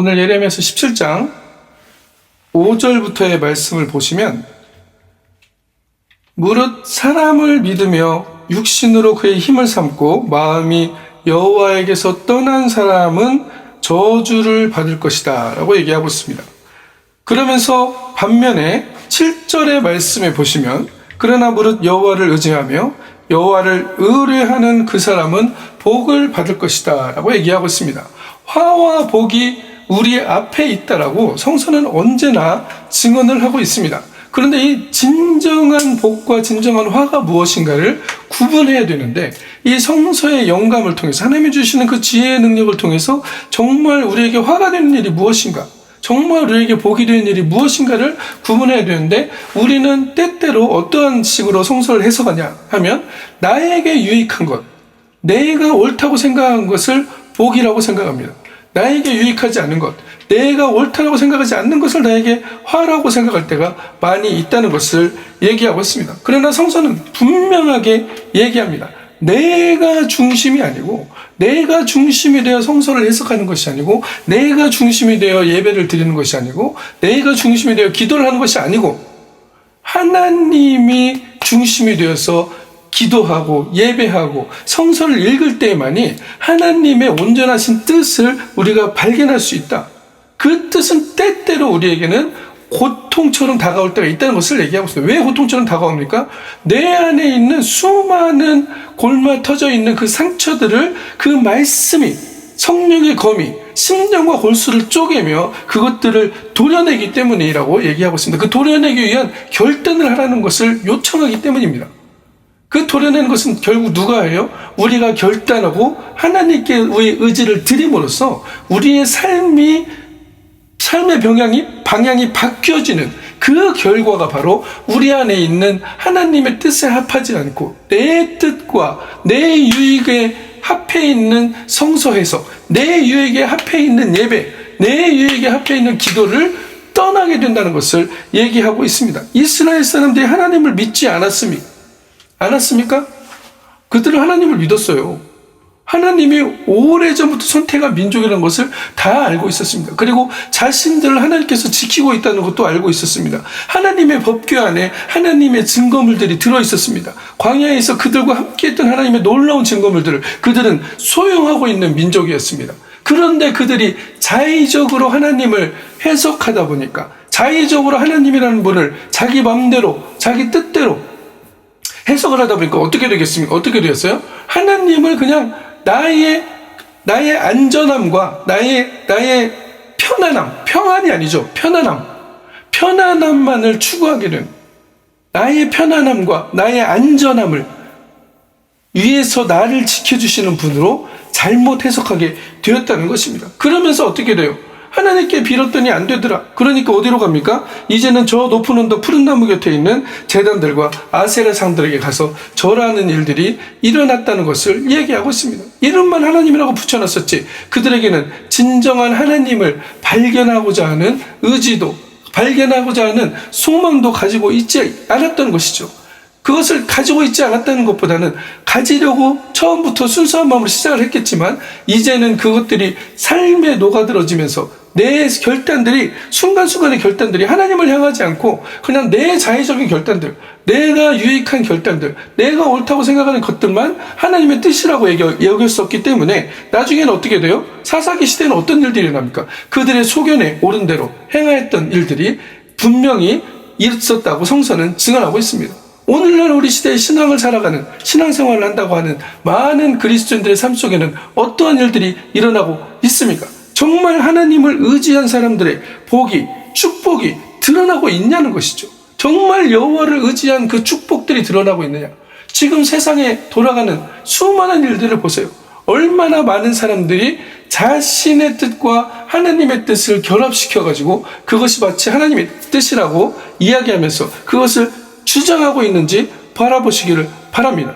오늘 예레미야서 17장 5절부터의 말씀을 보시면 무릇 사람을 믿으며 육신으로 그의 힘을 삼고 마음이 여호와에게서 떠난 사람은 저주를 받을 것이다 라고 얘기하고 있습니다. 그러면서 반면에 7절의 말씀에 보시면 그러나 무릇 여호와를 의지하며 여호와를 의뢰하는 그 사람은 복을 받을 것이다 라고 얘기하고 있습니다. 화와 복이 우리 앞에 있다라고 성서는 언제나 증언을 하고 있습니다. 그런데 이 진정한 복과 진정한 화가 무엇인가를 구분해야 되는데 이 성서의 영감을 통해서 하나님이 주시는 그 지혜의 능력을 통해서 정말 우리에게 화가 되는 일이 무엇인가 정말 우리에게 복이 되는 일이 무엇인가를 구분해야 되는데 우리는 때때로 어떠한 식으로 성서를 해석하냐 하면 나에게 유익한 것 내가 옳다고 생각한 것을 복이라고 생각합니다. 나에게 유익하지 않은 것, 내가 옳다고 생각하지 않는 것을 나에게 화라고 생각할 때가 많이 있다는 것을 얘기하고 있습니다. 그러나 성서는 분명하게 얘기합니다. 내가 중심이 아니고, 내가 중심이 되어 성서를 해석하는 것이 아니고, 내가 중심이 되어 예배를 드리는 것이 아니고, 내가 중심이 되어 기도를 하는 것이 아니고, 하나님이 중심이 되어서 기도하고 예배하고 성서를 읽을 때만이 하나님의 온전하신 뜻을 우리가 발견할 수 있다. 그 뜻은 때때로 우리에게는 고통처럼 다가올 때가 있다는 것을 얘기하고 있어요. 왜 고통처럼 다가옵니까? 내 안에 있는 수많은 골마 터져 있는 그 상처들을 그 말씀이 성령의 검이 심령과 골수를 쪼개며 그것들을 도려내기 때문이라고 얘기하고 있습니다. 그 도려내기 위한 결단을 하라는 것을 요청하기 때문입니다. 그 도려내는 것은 결국 누가 해요? 우리가 결단하고 하나님께 우리 의지를 드림으로써 우리의 삶이 삶의 방향이 방향이 바뀌어지는 그 결과가 바로 우리 안에 있는 하나님의 뜻에 합하지 않고 내 뜻과 내 유익에 합해 있는 성서 해석, 내 유익에 합해 있는 예배, 내 유익에 합해 있는 기도를 떠나게 된다는 것을 얘기하고 있습니다. 이스라엘 사람들이 하나님을 믿지 않았습니까? 않았습니까? 그들은 하나님을 믿었어요. 하나님이 오래전부터 선택한 민족이라는 것을 다 알고 있었습니다. 그리고 자신들을 하나님께서 지키고 있다는 것도 알고 있었습니다. 하나님의 법규 안에 하나님의 증거물들이 들어 있었습니다. 광야에서 그들과 함께했던 하나님의 놀라운 증거물들을 그들은 소용하고 있는 민족이었습니다. 그런데 그들이 자의적으로 하나님을 해석하다 보니까 자의적으로 하나님이라는 분을 자기 마음대로 자기 뜻대로 해석을 하다 보니까 어떻게 되겠습니까? 어떻게 되었어요? 하나님을 그냥 나의 나의 안전함과 나의 나의 편안함, 평안이 아니죠. 편안함. 편안함만을 추구하게 된 나의 편안함과 나의 안전함을 위에서 나를 지켜주시는 분으로 잘못 해석하게 되었다는 것입니다. 그러면서 어떻게 돼요? 하나님께 빌었더니 안 되더라. 그러니까 어디로 갑니까? 이제는 저 높은 언덕 푸른 나무 곁에 있는 재단들과 아세라 상들에게 가서 절하는 일들이 일어났다는 것을 얘기하고 있습니다. 이름만 하나님이라고 붙여놨었지. 그들에게는 진정한 하나님을 발견하고자 하는 의지도 발견하고자 하는 소망도 가지고 있지 않았던 것이죠. 그것을 가지고 있지 않았다는 것보다는 가지려고 처음부터 순수한 마음으로 시작을 했겠지만 이제는 그것들이 삶에 녹아들어지면서 내 결단들이 순간순간의 결단들이 하나님을 향하지 않고 그냥 내 자의적인 결단들, 내가 유익한 결단들, 내가 옳다고 생각하는 것들만 하나님의 뜻이라고 여겼었기 때문에 나중에는 어떻게 돼요? 사사기 시대는 어떤 일들이 일어납니까? 그들의 소견에 옳은 대로 행하였던 일들이 분명히 있었다고 성서는 증언하고 있습니다. 오늘날 우리 시대의 신앙을 살아가는 신앙생활을 한다고 하는 많은 그리스도인들의 삶 속에는 어떠한 일들이 일어나고 있습니까? 정말 하나님을 의지한 사람들의 복이 축복이 드러나고 있냐는 것이죠. 정말 여호와를 의지한 그 축복들이 드러나고 있느냐? 지금 세상에 돌아가는 수많은 일들을 보세요. 얼마나 많은 사람들이 자신의 뜻과 하나님의 뜻을 결합시켜 가지고 그것이 마치 하나님의 뜻이라고 이야기하면서 그것을 주장하고 있는지 바라보시기를 바랍니다.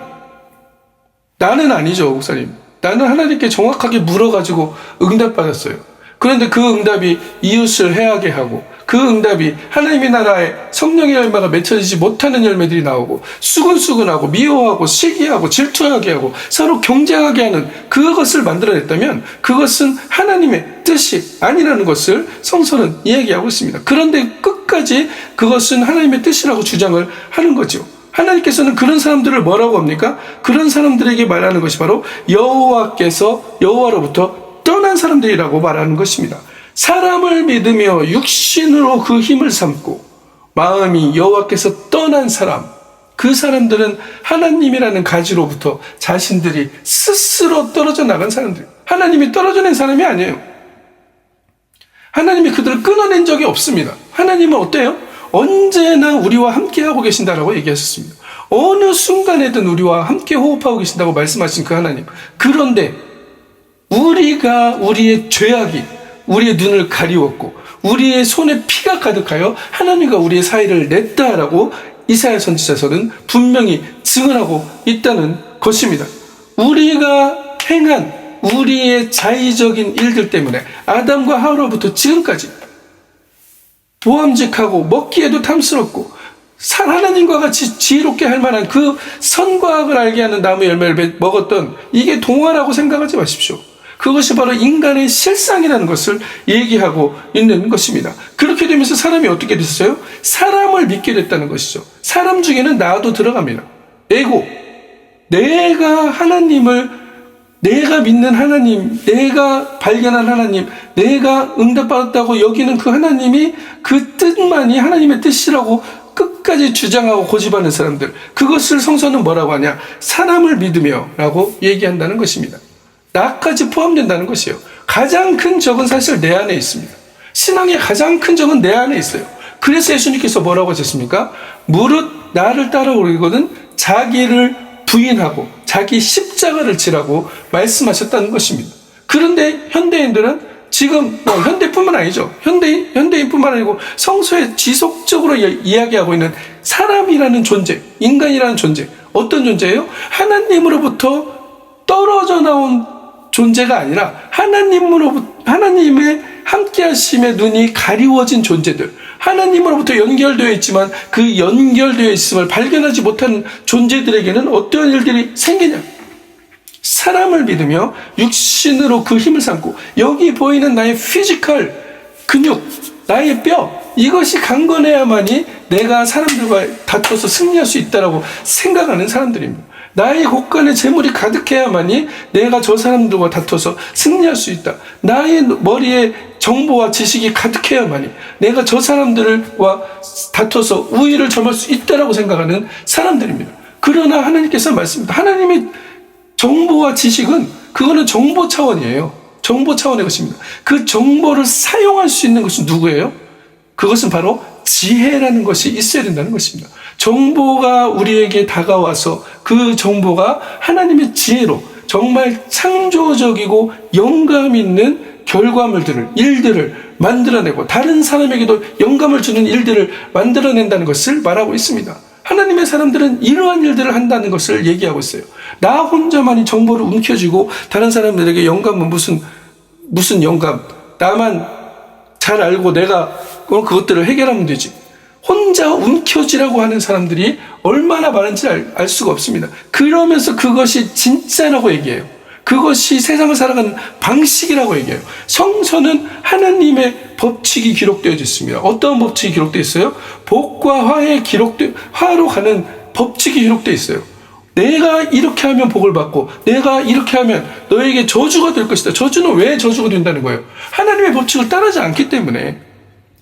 나는 아니죠, 목사님. 나는 하나님께 정확하게 물어가지고 응답받았어요. 그런데 그 응답이 이웃을 해하게 하고 그 응답이 하나님의 나라에 성령의 열매가 맺혀지지 못하는 열매들이 나오고 수근수근하고 미워하고 시기하고 질투하게 하고 서로 경쟁하게 하는 그것을 만들어냈다면 그것은 하나님의 뜻이 아니라는 것을 성서는 이야기하고 있습니다. 그런데 끝까지 그것은 하나님의 뜻이라고 주장을 하는 거죠. 하나님께서는 그런 사람들을 뭐라고 합니까? 그런 사람들에게 말하는 것이 바로 여호와께서 여호와로부터 떠난 사람들이라고 말하는 것입니다. 사람을 믿으며 육신으로 그 힘을 삼고 마음이 여호와께서 떠난 사람 그 사람들은 하나님이라는 가지로부터 자신들이 스스로 떨어져 나간 사람들. 하나님이 떨어져 낸 사람이 아니에요. 하나님이 그들을 끊어낸 적이 없습니다. 하나님은 어때요? 언제나 우리와 함께하고 계신다라고 얘기하셨습니다. 어느 순간에든 우리와 함께 호흡하고 계신다고 말씀하신 그 하나님. 그런데 우리가 우리의 죄악이 우리의 눈을 가리웠고 우리의 손에 피가 가득하여 하나님과 우리의 사이를 냈다라고 이사야 선지자서는 분명히 증언하고 있다는 것입니다. 우리가 행한 우리의 자의적인 일들 때문에 아담과 하와로부터 지금까지 보암직하고 먹기에도 탐스럽고 산 하나님과 같이 지혜롭게 할 만한 그 선과 악을 알게 하는 나무 열매를 먹었던 이게 동화라고 생각하지 마십시오. 그것이 바로 인간의 실상이라는 것을 얘기하고 있는 것입니다. 그렇게 되면서 사람이 어떻게 됐어요? 사람을 믿게 됐다는 것이죠. 사람 중에는 나도 들어갑니다. 에고. 내가 하나님을 내가 믿는 하나님, 내가 발견한 하나님, 내가 응답받았다고 여기는 그 하나님이 그 뜻만이 하나님의 뜻이라고 끝까지 주장하고 고집하는 사람들. 그것을 성서는 뭐라고 하냐? 사람을 믿으며 라고 얘기한다는 것입니다. 나까지 포함된다는 것이에요. 가장 큰 적은 사실 내 안에 있습니다. 신앙의 가장 큰 적은 내 안에 있어요. 그래서 예수님께서 뭐라고 하셨습니까? 무릇 나를 따라오리거든 자기를 부인하고 자기 십자가를 지라고 말씀하셨다는 것입니다. 그런데 현대인들은 지금 뭐 현대뿐만 아니죠. 현대인 현대인뿐만 아니고 성서에 지속적으로 이야기하고 있는 사람이라는 존재, 인간이라는 존재, 어떤 존재예요? 하나님으로부터 떨어져 나온 존재가 아니라 하나님으로부터 하나님의 함께하심의 눈이 가리워진 존재들, 하나님으로부터 연결되어 있지만 그 연결되어 있음을 발견하지 못한 존재들에게는 어떠한 일들이 생기냐? 사람을 믿으며 육신으로 그 힘을 삼고 여기 보이는 나의 피지컬 근육, 나의 뼈 이것이 강건해야만이 내가 사람들과 다퉈서 승리할 수 있다라고 생각하는 사람들입니다. 나의 곳간에 재물이 가득해야만이 내가 저 사람들과 다퉈서 승리할 수 있다. 나의 머리에 정보와 지식이 가득해야만이 내가 저 사람들과 다퉈서 우위를 점할 수 있다라고 생각하는 사람들입니다. 그러나 하나님께서 말씀합니다. 하나님의 정보와 지식은 그거는 정보 차원이에요. 정보 차원의 것입니다. 그 정보를 사용할 수 있는 것은 누구예요? 그것은 바로 지혜라는 것이 있어야 된다는 것입니다. 정보가 우리에게 다가와서 그 정보가 하나님의 지혜로 정말 창조적이고 영감 있는 결과물들을, 일들을 만들어내고 다른 사람에게도 영감을 주는 일들을 만들어낸다는 것을 말하고 있습니다. 하나님의 사람들은 이러한 일들을 한다는 것을 얘기하고 있어요. 나 혼자만이 정보를 움켜쥐고 다른 사람들에게 영감은 무슨, 무슨 영감, 나만 잘 알고 내가 그것들을 해결하면 되지. 혼자 움켜쥐라고 하는 사람들이 얼마나 많은지 알, 알 수가 없습니다. 그러면서 그것이 진짜라고 얘기해요. 그것이 세상을 살아가는 방식이라고 얘기해요. 성서는 하나님의 법칙이 기록되어 있습니다. 어떤 법칙이 기록되어 있어요? 복과 화에 기록되 화로 가는 법칙이 기록되어 있어요. 내가 이렇게 하면 복을 받고 내가 이렇게 하면 너에게 저주가 될 것이다. 저주는 왜 저주가 된다는 거예요? 하나님의 법칙을 따르지 않기 때문에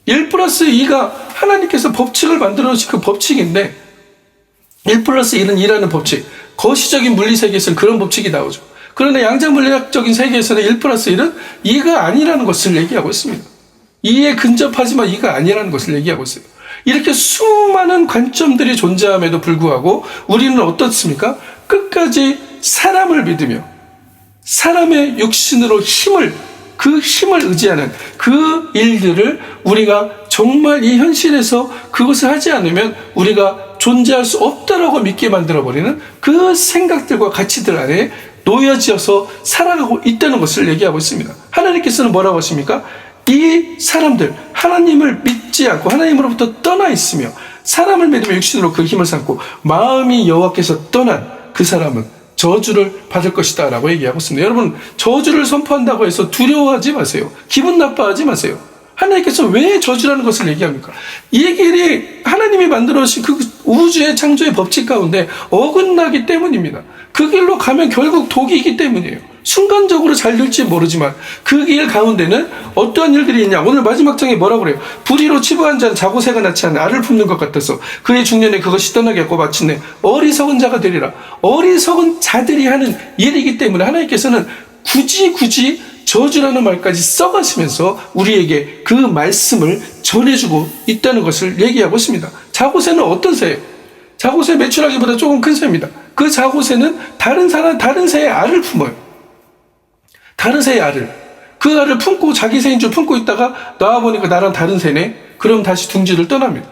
1 플러스 2가 하나님께서 법칙을 만들어 놓으신 그 법칙인데 1 플러스 1은 2라는 법칙. 거시적인 물리 세계에서는 그런 법칙이 나오죠. 그러나 양자 물리학적인 세계에서는 1 플러스 1은 2가 아니라는 것을 얘기하고 있습니다. 2에 근접하지만 2가 아니라는 것을 얘기하고 있어요. 이렇게 수많은 관점들이 존재함에도 불구하고 우리는 어떻습니까? 끝까지 사람을 믿으며 사람의 육신으로 힘을 그 힘을 의지하는 그 일들을 우리가 정말 이 현실에서 그것을 하지 않으면 우리가 존재할 수 없다라고 믿게 만들어버리는 그 생각들과 가치들 안에 놓여져서 살아가고 있다는 것을 얘기하고 있습니다. 하나님께서는 뭐라고 하십니까? 이 사람들 하나님을 믿지 않고 하나님으로부터 떠나 있으며 사람을 믿으며 육신으로 그 힘을 삼고 마음이 여호와께서 떠난 그 사람은 저주를 받을 것이다 라고 얘기하고 있습니다. 여러분 저주를 선포한다고 해서 두려워하지 마세요. 기분 나빠하지 마세요. 하나님께서 왜 저주라는 것을 얘기합니까? 이 길이 하나님이 만들어 주신 그 우주의 창조의 법칙 가운데 어긋나기 때문입니다. 그 길로 가면 결국 독이기 때문이에요. 순간적으로 잘 될지 모르지만 그 길 가운데는 어떠한 일들이 있냐. 오늘 마지막 장에 뭐라고 그래요? 불의로 치부한 자는 자고새가 낳지 않은 알을 품는 것 같아서 그의 중년에 그것이 떠나겠고 마침내 어리석은 자가 되리라. 어리석은 자들이 하는 일이기 때문에 하나님께서는 굳이 굳이 저주라는 말까지 써가시면서 우리에게 그 말씀을 전해주고 있다는 것을 얘기하고 있습니다. 자고새는 어떤 새예요? 자고새 매출하기보다 조금 큰 새입니다. 그 자고새는 다른 사람, 다른 새의 알을 품어요. 다른 새의 알을. 그 알을 품고 자기 새인 줄 품고 있다가 나와보니까 나랑 다른 새네? 그럼 다시 둥지를 떠납니다.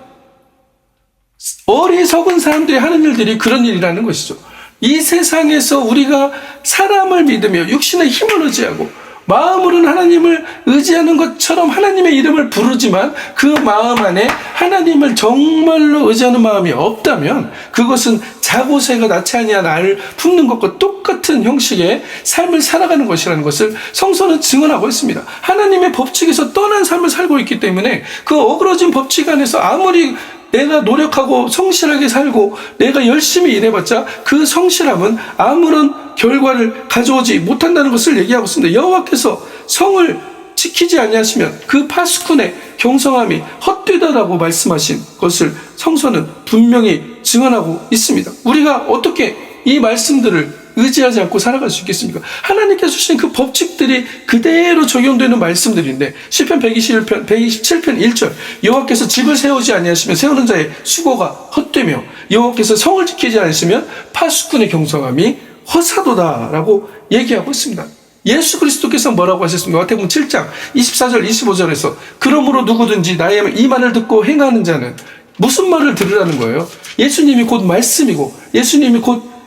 어리석은 사람들이 하는 일들이 그런 일이라는 것이죠. 이 세상에서 우리가 사람을 믿으며 육신의 힘을 의지하고 마음으로는 하나님을 의지하는 것처럼 하나님의 이름을 부르지만 그 마음 안에 하나님을 정말로 의지하는 마음이 없다면 그것은 자고새가 낳지 아니한 알을 품는 것과 똑같은 형식의 삶을 살아가는 것이라는 것을 성서는 증언하고 있습니다. 하나님의 법칙에서 떠난 삶을 살고 있기 때문에 그 어그러진 법칙 안에서 아무리 내가 노력하고 성실하게 살고 내가 열심히 일해봤자 그 성실함은 아무런 결과를 가져오지 못한다는 것을 얘기하고 있습니다. 여호와께서 성을 지키지 아니하시면 그 파수꾼의 경성함이 헛되다라고 말씀하신 것을 성서는 분명히 증언하고 있습니다. 우리가 어떻게 이 말씀들을 의지하지 않고 살아갈 수 있겠습니까? 하나님께서 주신 그 법칙들이 그대로 적용되는 말씀들인데 시편 121편 127편 1절 여호와께서 집을 세우지 아니하시면 세우는 자의 수고가 헛되며 여호와께서 성을 지키지 않으시면 파수꾼의 경성함이 허사도다라고 얘기하고 있습니다. 예수 그리스도께서 뭐라고 하셨습니까? 마태복음 7장 24절 25절에서 그러므로 누구든지 나의 이 말을 듣고 행하는 자는 무슨 말을 들으라는 거예요? 예수님이 곧 말씀이고 예수님이 곧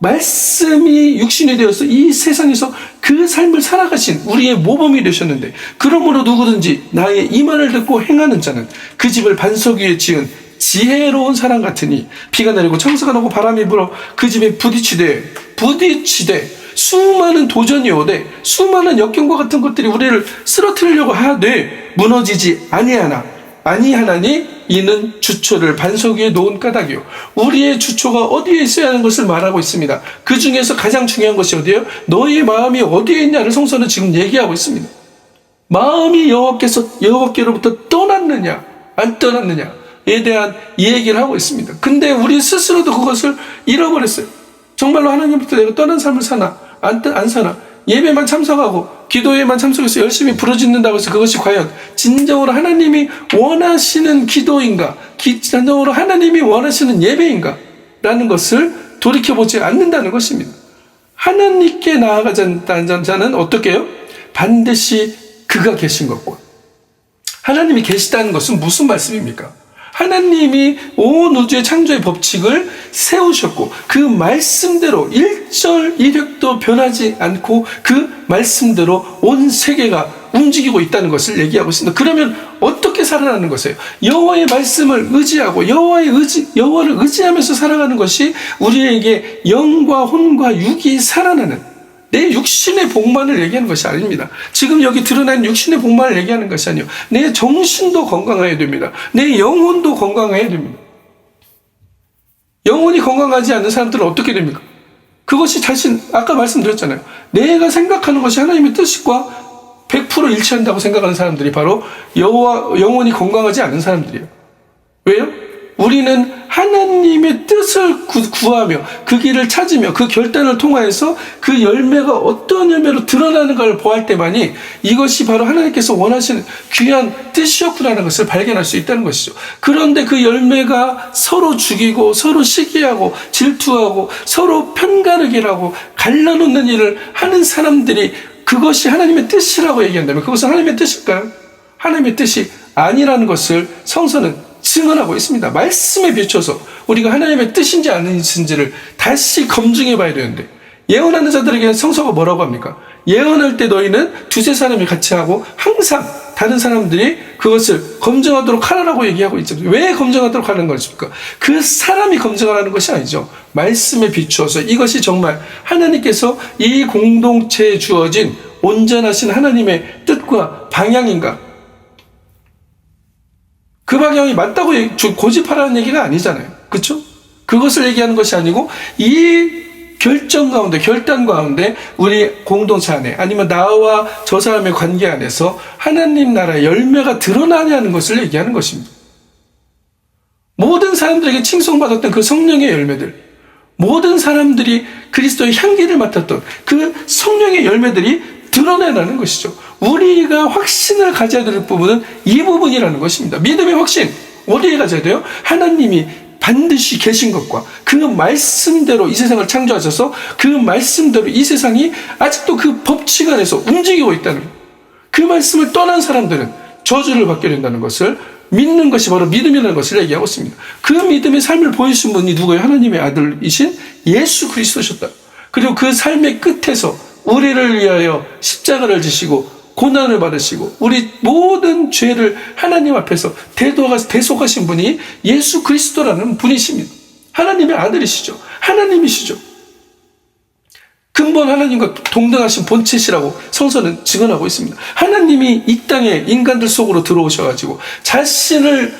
말씀이 육신이 되어서 이 세상에서 그 삶을 살아가신 우리의 모범이 되셨는데 그러므로 누구든지 나의 이 말을 듣고 행하는 자는 그 집을 반석 위에 지은 지혜로운 사람 같으니 비가 내리고 창수가 나고 바람이 불어 그 집에 부딪히되 부딪히되 수많은 도전이 오되 수많은 역경과 같은 것들이 우리를 쓰러뜨리려고 하되 무너지지 아니하나 아니하나니 이는 주초를 반석 위에 놓은 까닭이요. 우리의 주초가 어디에 있어야 하는 것을 말하고 있습니다. 그 중에서 가장 중요한 것이 어디예요? 너희의 마음이 어디에 있냐를 성서는 지금 얘기하고 있습니다. 마음이 여호와께서 여호와께로부터 떠났느냐 안 떠났느냐에 대한 얘기를 하고 있습니다. 근데 우리 스스로도 그것을 잃어버렸어요. 정말로 하나님부터 내가 떠난 삶을 사나 안, 떠- 안 사나 예배만 참석하고 기도에만 참석해서 열심히 부르짖는다고 해서 그것이 과연 진정으로 하나님이 원하시는 기도인가 기- 진정으로 하나님이 원하시는 예배인가 라는 것을 돌이켜보지 않는다는 것입니다. 하나님께 나아가자는 자는 어떻게 해요? 반드시 그가 계신 것과 하나님이 계시다는 것은 무슨 말씀입니까? 하나님이 온 우주의 창조의 법칙을 세우셨고 그 말씀대로 일절 일획도 변하지 않고 그 말씀대로 온 세계가 움직이고 있다는 것을 얘기하고 있습니다. 그러면 어떻게 살아가는 것이에요? 여호와의 말씀을 의지하고 여호와의 의지 여호와를 의지하면서 살아가는 것이 우리에게 영과 혼과 육이 살아나는 내 육신의 복만을 얘기하는 것이 아닙니다. 지금 여기 드러난 육신의 복만을 얘기하는 것이 아니요. 내 정신도 건강해야 됩니다. 내 영혼도 건강해야 됩니다. 영혼이 건강하지 않는 사람들은 어떻게 됩니까? 그것이 자신, 아까 말씀드렸잖아요. 내가 생각하는 것이 하나님의 뜻과 100% 일치한다고 생각하는 사람들이 바로 여호와, 영혼이 건강하지 않은 사람들이에요. 왜요? 우리는 하나님의 뜻을 구, 구하며 그 길을 찾으며 그 결단을 통하여서 그 열매가 어떤 열매로 드러나는가를 보할 때만이 이것이 바로 하나님께서 원하시는 귀한 뜻이었구나라는 것을 발견할 수 있다는 것이죠. 그런데 그 열매가 서로 죽이고 서로 시기하고 질투하고 서로 편가르기라고 갈라놓는 일을 하는 사람들이 그것이 하나님의 뜻이라고 얘기한다면 그것은 하나님의 뜻일까요? 하나님의 뜻이 아니라는 것을 성서는 증언하고 있습니다. 말씀에 비춰서 우리가 하나님의 뜻인지 아닌지를 다시 검증해 봐야 되는데 예언하는 자들에게 성서가 뭐라고 합니까? 예언할 때 너희는 두세 사람이 같이 하고 항상 다른 사람들이 그것을 검증하도록 하라고 얘기하고 있죠. 왜 검증하도록 하는 것입니까? 그 사람이 검증하라는 것이 아니죠. 말씀에 비추어서 이것이 정말 하나님께서 이 공동체에 주어진 온전하신 하나님의 뜻과 방향인가? 그 방향이 맞다고 고집하라는 얘기가 아니잖아요. 그렇죠? 그것을 얘기하는 것이 아니고 이 결정 가운데 결단 가운데 우리 공동체 안에 아니면 나와 저 사람의 관계 안에서 하나님 나라의 열매가 드러나냐는 것을 얘기하는 것입니다. 모든 사람들에게 칭송받았던 그 성령의 열매들 모든 사람들이 그리스도의 향기를 맡았던 그 성령의 열매들이 드러내라는 것이죠. 우리가 확신을 가져야 될 부분은 이 부분이라는 것입니다. 믿음의 확신 어디에 가져야 돼요? 하나님이 반드시 계신 것과 그 말씀대로 이 세상을 창조하셔서 그 말씀대로 이 세상이 아직도 그 법칙 안에서 움직이고 있다는 것. 그 말씀을 떠난 사람들은 저주를 받게 된다는 것을 믿는 것이 바로 믿음이라는 것을 얘기하고 있습니다. 그 믿음의 삶을 보여주신 분이 누구예요? 하나님의 아들이신 예수 그리스도셨다. 그리고 그 삶의 끝에서 우리를 위하여 십자가를 지시고 고난을 받으시고 우리 모든 죄를 하나님 앞에서 대속하신 분이 예수 그리스도라는 분이십니다. 하나님의 아들이시죠. 하나님이시죠. 근본 하나님과 동등하신 본체시라고 성서는 증언하고 있습니다. 하나님이 이 땅에 인간들 속으로 들어오셔가지고 자신을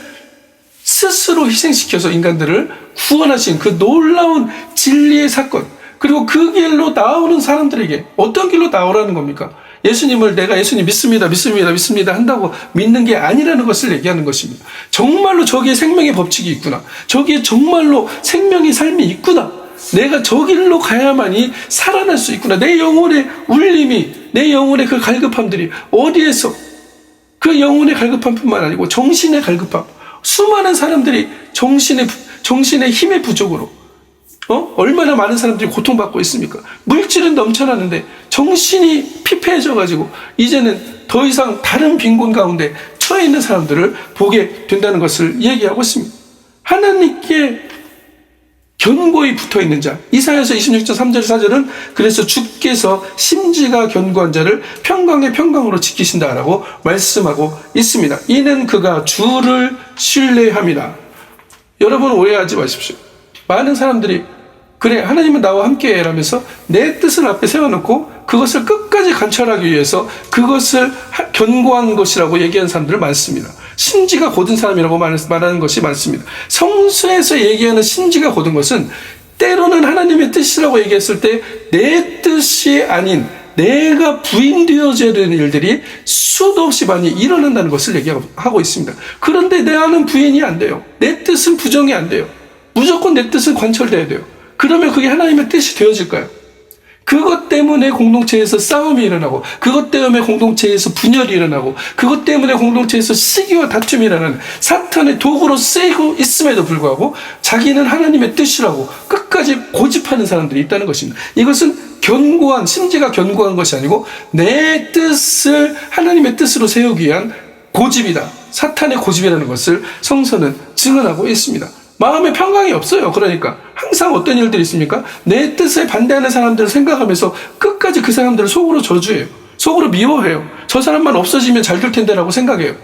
스스로 희생시켜서 인간들을 구원하신 그 놀라운 진리의 사건, 그리고 그 길로 나오는 사람들에게 어떤 길로 나오라는 겁니까? 예수님을 내가 예수님 믿습니다, 믿습니다, 믿습니다 한다고 믿는 게 아니라는 것을 얘기하는 것입니다. 정말로 저기에 생명의 법칙이 있구나. 저기에 정말로 생명의 삶이 있구나. 내가 저 길로 가야만이 살아날 수 있구나. 내 영혼의 울림이, 내 영혼의 그 갈급함들이 어디에서 그 영혼의 갈급함뿐만 아니고 정신의 갈급함. 수많은 사람들이 정신의, 부- 정신의 힘의 부족으로 어? 얼마나 많은 사람들이 고통받고 있습니까? 물질은 넘쳐나는데 정신이 피폐해져가지고 이제는 더 이상 다른 빈곤 가운데 처해 있는 사람들을 보게 된다는 것을 얘기하고 있습니다. 하나님께 견고히 붙어 있는 자. 이사야서 26장 3절 4절은 그래서 주께서 심지가 견고한 자를 평강의 평강으로 지키신다라고 말씀하고 있습니다. 이는 그가 주를 신뢰합니다. 여러분 오해하지 마십시오. 많은 사람들이 그래 하나님은 나와 함께 라면서 내 뜻을 앞에 세워놓고 그것을 끝까지 관철하기 위해서 그것을 하- 견고한 것이라고 얘기하는 사람들 많습니다. 심지가 곧은 사람이라고 말- 말하는 것이 많습니다. 성서에서 얘기하는 심지가 곧은 것은 때로는 하나님의 뜻이라고 얘기했을 때 내 뜻이 아닌 내가 부인되어져야 되는 일들이 수도 없이 많이 일어난다는 것을 얘기하고 있습니다. 그런데 내 안은 부인이 안 돼요. 내 뜻은 부정이 안 돼요. 무조건 내 뜻은 관철돼야 돼요. 그러면 그게 하나님의 뜻이 되어질까요? 그것 때문에 공동체에서 싸움이 일어나고, 그것 때문에 공동체에서 분열이 일어나고, 그것 때문에 공동체에서 시기와 다툼이 일어나는 사탄의 도구로 쓰이고 있음에도 불구하고 자기는 하나님의 뜻이라고 끝까지 고집하는 사람들이 있다는 것입니다. 이것은 견고한, 심지가 견고한 것이 아니고 내 뜻을 하나님의 뜻으로 세우기 위한 고집이다. 사탄의 고집이라는 것을 성서는 증언하고 있습니다. 마음에 평강이 없어요. 그러니까 항상 어떤 일들이 있습니까? 내 뜻에 반대하는 사람들을 생각하면서 끝까지 그 사람들을 속으로 저주해요. 속으로 미워해요. 저 사람만 없어지면 잘 될 텐데라고 생각해요.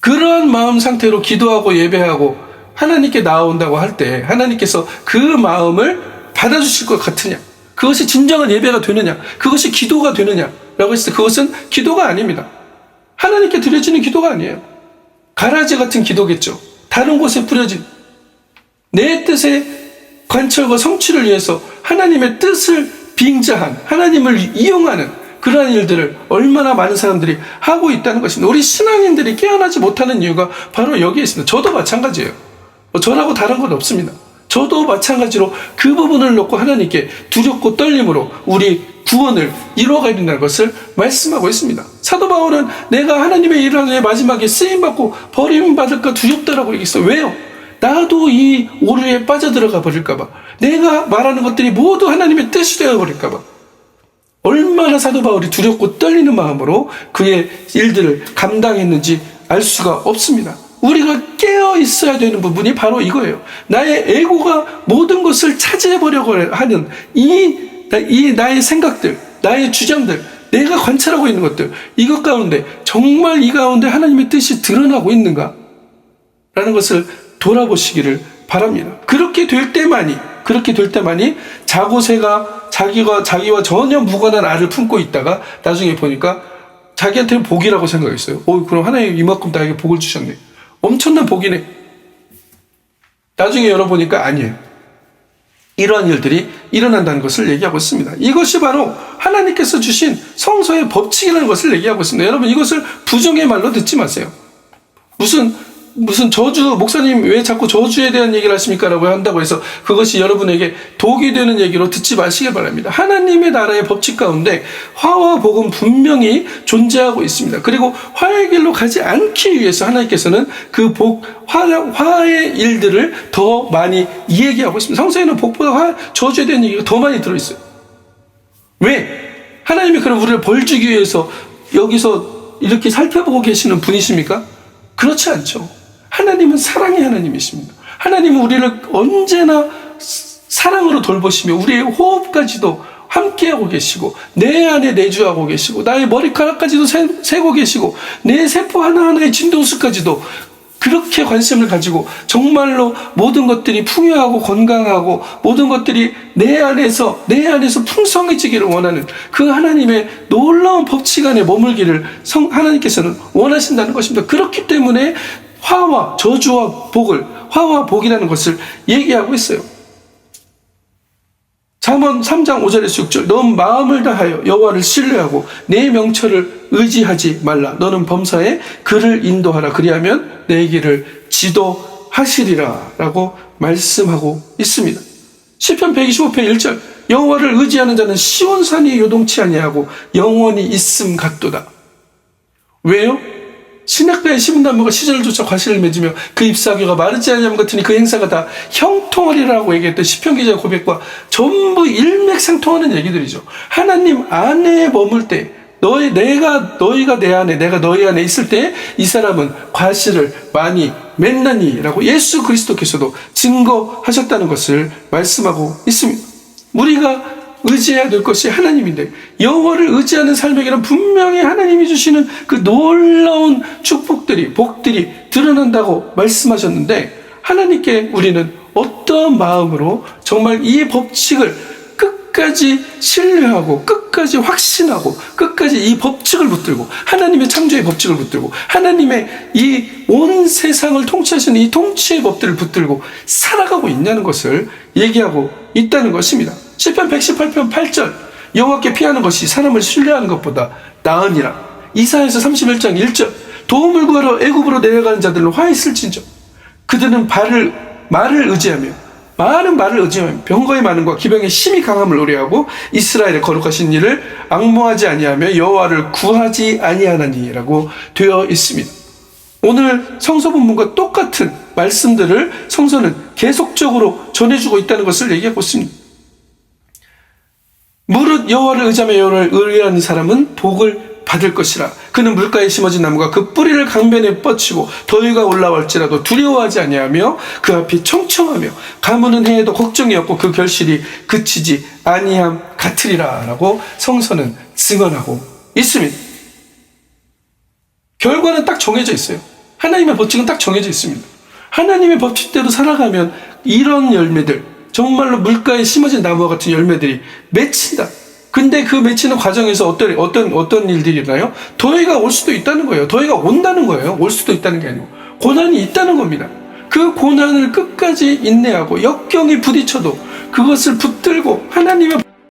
그러한 마음 상태로 기도하고 예배하고 하나님께 나온다고 할 때 하나님께서 그 마음을 받아주실 것 같으냐? 그것이 진정한 예배가 되느냐? 그것이 기도가 되느냐? 라고 했을 때 그것은 기도가 아닙니다. 하나님께 드려지는 기도가 아니에요. 가라지 같은 기도겠죠. 다른 곳에 뿌려진 내 뜻의 관철과 성취를 위해서 하나님의 뜻을 빙자한 하나님을 이용하는 그러한 일들을 얼마나 많은 사람들이 하고 있다는 것입니다. 우리 신앙인들이 깨어나지 못하는 이유가 바로 여기에 있습니다. 저도 마찬가지예요. 뭐 저라고 다른 건 없습니다. 저도 마찬가지로 그 부분을 놓고 하나님께 두렵고 떨림으로 우리 구원을 이루어가야 된다는 것을 말씀하고 있습니다. 사도 바울은 내가 하나님의 일을 하는 마지막에 쓰임받고 버림받을까 두렵다라고 얘기했어요. 왜요? 나도 이 오류에 빠져들어가 버릴까봐. 내가 말하는 것들이 모두 하나님의 뜻이 되어버릴까봐. 얼마나 사도 바울이 두렵고 떨리는 마음으로 그의 일들을 감당했는지 알 수가 없습니다. 우리가 깨어 있어야 되는 부분이 바로 이거예요. 나의 에고가 모든 것을 차지해보려고 하는 이, 이 나의 생각들, 나의 주장들, 내가 관찰하고 있는 것들, 이것 가운데 정말 이 가운데 하나님의 뜻이 드러나고 있는가? 라는 것을 돌아보시기를 바랍니다. 그렇게 될 때만이, 그렇게 될 때만이 자고새가 자기가, 자기와 전혀 무관한 알을 품고 있다가 나중에 보니까 자기한테는 복이라고 생각했어요. 오, 그럼 하나님 이만큼 나에게 복을 주셨네. 엄청난 복이네. 나중에 열어보니까 아니에요. 이러한 일들이 일어난다는 것을 얘기하고 있습니다. 이것이 바로 하나님께서 주신 성서의 법칙이라는 것을 얘기하고 있습니다. 여러분 이것을 부정의 말로 듣지 마세요. 무슨 무슨 저주 목사님 왜 자꾸 저주에 대한 얘기를 하십니까라고 한다고 해서 그것이 여러분에게 독이 되는 얘기로 듣지 마시길 바랍니다. 하나님의 나라의 법칙 가운데 화와 복은 분명히 존재하고 있습니다. 그리고 화의 길로 가지 않기 위해서 하나님께서는 그 복, 화, 화의 일들을 더 많이 이야기하고 있습니다. 성서에는 복보다 화, 저주에 대한 얘기가 더 많이 들어 있어요. 왜? 하나님이 그럼 우리를 벌 주기 위해서 여기서 이렇게 살펴보고 계시는 분이십니까? 그렇지 않죠. 하나님은 사랑의 하나님이십니다. 하나님은 우리를 언제나 사랑으로 돌보시며 우리의 호흡까지도 함께하고 계시고 내 안에 내주하고 계시고 나의 머리카락까지도 세, 세고 계시고 내 세포 하나하나의 진동수까지도 그렇게 관심을 가지고 정말로 모든 것들이 풍요하고 건강하고 모든 것들이 내 안에서 내 안에서 풍성해지기를 원하는 그 하나님의 놀라운 법칙 안에 머물기를 성 하나님께서는 원하신다는 것입니다. 그렇기 때문에 화와 저주와 복을 화와 복이라는 것을 얘기하고 있어요. 잠언 3장 5절에서 6절 넌 마음을 다하여 여호와를 신뢰하고 내 명철을 의지하지 말라 너는 범사에 그를 인도하라 그리하면 내 길을 지도하시리라 라고 말씀하고 있습니다. 시편 125편 1절 여호와를 의지하는 자는 시온산이 요동치 아니하고 영원히 있음 같도다. 왜요? 신학가의 시문나무가 시절조차 과실을 맺으며 그 잎사귀가 마르지 않냐면 같으니 그 행사가 다 형통하리라고 얘기했던 시편 기자의 고백과 전부 일맥상통하는 얘기들이죠. 하나님 안에 머물 때 너희 내가 너희가 내 안에 내가 너희 안에 있을 때 이 사람은 과실을 많이 맺나니라고 예수 그리스도께서도 증거하셨다는 것을 말씀하고 있습니다. 우리가 의지해야 될 것이 하나님인데 여호와를 의지하는 삶에게는 분명히 하나님이 주시는 그 놀라운 축복들이 복들이 드러난다고 말씀하셨는데 하나님께 우리는 어떤 마음으로 정말 이 법칙을 끝까지 신뢰하고 끝 까지 확신하고 끝까지 이 법칙을 붙들고 하나님의 창조의 법칙을 붙들고 하나님의 이 온 세상을 통치하시는 이 통치의 법들을 붙들고 살아가고 있냐는 것을 얘기하고 있다는 것입니다. 시편 118편 8절 여호와께 피하는 것이 사람을 신뢰하는 것보다 나으니라. 이사에서 31장 1절 도움을 구하러 애굽으로 내려가는 자들은 화 있을진저 그들은 발을 말을 의지하며 많은 말을 의지하며 병거의 많음과 기병의 심히 강함을 노래하고 이스라엘의 거룩하신 일을 악모하지 아니하며 여호와를 구하지 아니하나니라고 되어 있습니다. 오늘 성서 본문과 똑같은 말씀들을 성서는 계속적으로 전해주고 있다는 것을 얘기하고 있습니다. 무릇 여호와를 의지하며 여호와를 의뢰하는 사람은 복을 받을 것이라. 그는 물가에 심어진 나무가 그 뿌리를 강변에 뻗치고 더위가 올라올지라도 두려워하지 아니하며 그 앞이 청청하며 가무는 해에도 걱정이 없고 그 결실이 그치지 아니함 같으리라라고 성서는 증언하고 있습니다. 결과는 딱 정해져 있어요. 하나님의 법칙은 딱 정해져 있습니다. 하나님의 법칙대로 살아가면 이런 열매들, 정말로 물가에 심어진 나무와 같은 열매들이 맺힌다. 근데 그 맺히는 과정에서 어떤, 어떤, 어떤 일들이 일어나요? 더위가 올 수도 있다는 거예요. 더위가 온다는 거예요. 올 수도 있다는 게 아니고. 고난이 있다는 겁니다. 그 고난을 끝까지 인내하고 역경이 부딪혀도 그것을 붙들고 하나님의